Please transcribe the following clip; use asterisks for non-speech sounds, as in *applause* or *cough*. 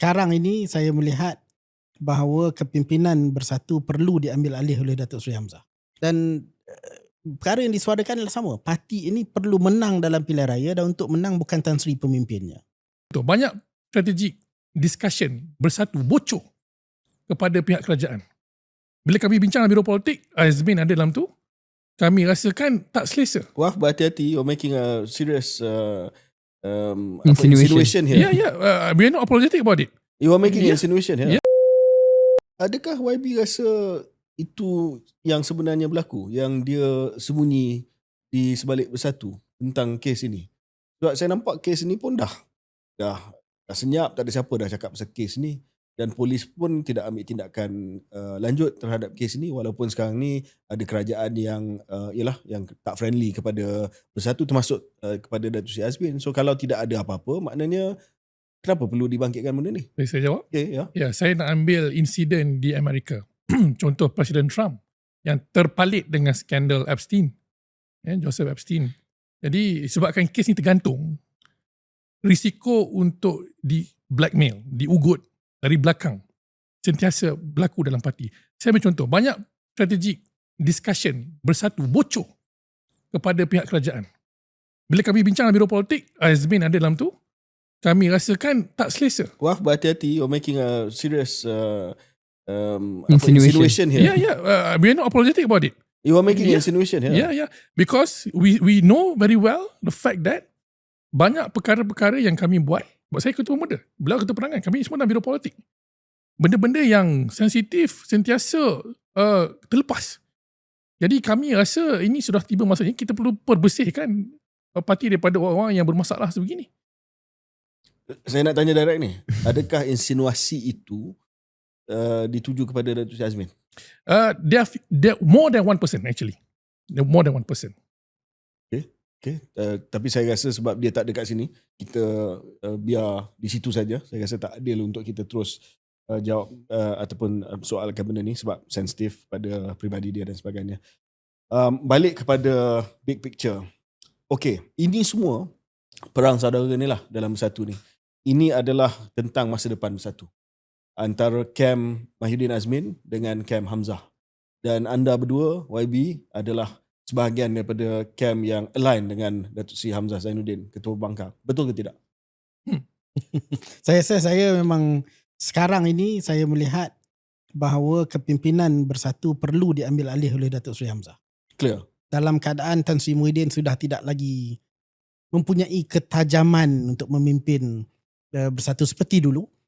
sekarang ini saya melihat bahawa kepimpinan bersatu perlu diambil alih oleh Datuk Seri Hamzah. Dan eh, perkara yang disuarakan adalah sama. Parti ini perlu menang dalam pilihan raya dan untuk menang bukan Tan Sri pemimpinnya. Betul. Banyak strategik discussion bersatu bocor kepada pihak kerajaan. Bila kami bincang dengan Biro Politik, Azmin ada dalam tu, kami rasakan tak selesa. Wah, berhati-hati. You're making a serious uh, um, Insinuation. insinuation here. Ya, ya. Uh, we are not apologetic about it. You are making Yeah. insinuation here. Yeah. Adakah YB rasa itu yang sebenarnya berlaku? Yang dia sembunyi di sebalik bersatu tentang kes ini? Sebab saya nampak kes ini pun dah dah, dah senyap, tak ada siapa dah cakap pasal kes ni dan polis pun tidak ambil tindakan uh, lanjut terhadap kes ini walaupun sekarang ni ada kerajaan yang uh, yalah yang tak friendly kepada bersatu termasuk uh, kepada Datuk Seri Azmin. So kalau tidak ada apa-apa maknanya kenapa perlu dibangkitkan benda ni? Boleh saya jawab? Okay, ya. Ya, saya nak ambil insiden di Amerika. *clears throat* Contoh Presiden Trump yang terpalit dengan skandal Epstein. Ya, Joseph Epstein. Jadi sebabkan kes ni tergantung, risiko untuk di blackmail, diugut dari belakang sentiasa berlaku dalam parti. Saya ambil contoh, banyak strategik discussion bersatu bocor kepada pihak kerajaan. Bila kami bincang dengan Biro Politik, Azmin ada dalam tu, kami rasakan tak selesa. Wah, berhati-hati. You're making a serious uh, um, apa, Insinuation. insinuation here. Yeah, yeah. Uh, we are not apologetic about it. You are making Yeah. insinuation here. Yeah, yeah. Because we we know very well the fact that banyak perkara-perkara yang kami buat, buat saya ketua muda, beliau ketua perangan, kami semua dalam biro politik. Benda-benda yang sensitif sentiasa uh, terlepas. Jadi kami rasa ini sudah tiba masanya kita perlu perbersihkan uh, parti daripada orang-orang yang bermasalah sebegini. Saya nak tanya direct ni. Adakah insinuasi itu uh, dituju kepada Datuk Azmin? Uh, there, there more than one person actually. More than one person. Okay. Uh, tapi saya rasa sebab dia tak dekat sini, kita uh, biar di situ saja. Saya rasa tak adil untuk kita terus uh, jawab uh, ataupun uh, soalkan benda ni sebab sensitif pada pribadi dia dan sebagainya. Um, balik kepada big picture. Okay, ini semua perang saudara ni lah dalam bersatu ni. Ini adalah tentang masa depan bersatu. Antara Cam Mahyudin Azmin dengan Cam Hamzah. Dan anda berdua, YB, adalah sebahagian daripada camp yang align dengan Datuk Seri Hamzah Zainuddin, Ketua Bangka. Betul ke tidak? *laughs* Saya rasa saya memang sekarang ini saya melihat bahawa kepimpinan bersatu perlu diambil alih oleh Datuk Seri Hamzah. Clear. Dalam keadaan Tan Sri Muhyiddin sudah tidak lagi mempunyai ketajaman untuk memimpin uh, bersatu seperti dulu